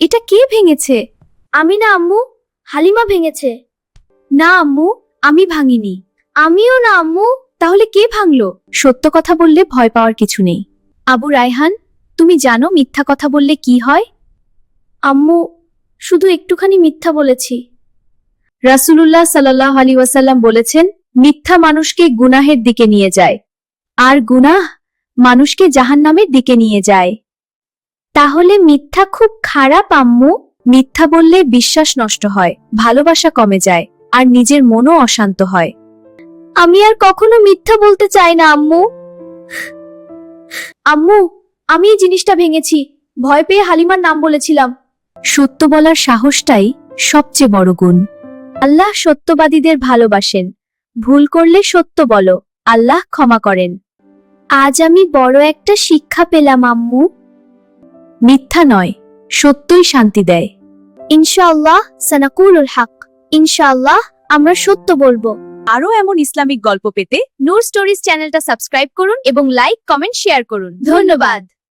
এটা কে ভেঙেছে? আমি না আম্মু, হালিমা ভেঙেছে। না আম্মু, আমি ভাঙিনি। আমিও না আম্মু, তাহলে কে ভাঙলো? সত্য কথা বললে ভয় পাওয়ার কিছু নেই। আবু রায়হান, তুমি জানো মিথ্যা কথা বললে কি হয়? আম্মু, শুধু একটুখানি মিথ্যা বলেছি। রাসুলুল্লাহ সাল্লাহ আলী ওয়াসাল্লাম বলেছেন, মিথ্যা মানুষকে গুনাহের দিকে নিয়ে যায়। আর গুনাহ মানুষকে জাহান্নামের দিকে নিয়ে যায়। তাহলে মিথ্যা খুব খারাপ, আম্মু। মিথ্যা বললে বিশ্বাস নষ্ট হয়, ভালোবাসা কমে যায়, আর নিজের মনও অশান্ত হয়। আমি আর কখনো মিথ্যা বলতে চাই না, আম্মু। আম্মু, আমি এই জিনিসটা ভেঙেছি। ভয় পেয়ে হালিমার নাম বলেছিলাম। সত্য বলার সাহসটাই সবচেয়ে বড় গুণ। আল্লাহ সত্যবাদীদের ভালোবাসেন। ভুল করলে সত্য বলো, আল্লাহ ক্ষমা করেন। আজ আমি বড় একটা শিক্ষা পেলাম আম্মু। মিথ্যা নয় সত্যই শান্তি দেয়। ইনশাআল্লাহ সানাকুলুল হক। ইনশাআল্লাহ আমরা সত্য বলব। আরও এমন ইসলামিক গল্প পেতে নূর স্টোরিজ চ্যানেলটা সাবস্ক্রাইব করুন এবং লাইক কমেন্ট শেয়ার করুন। ধন্যবাদ।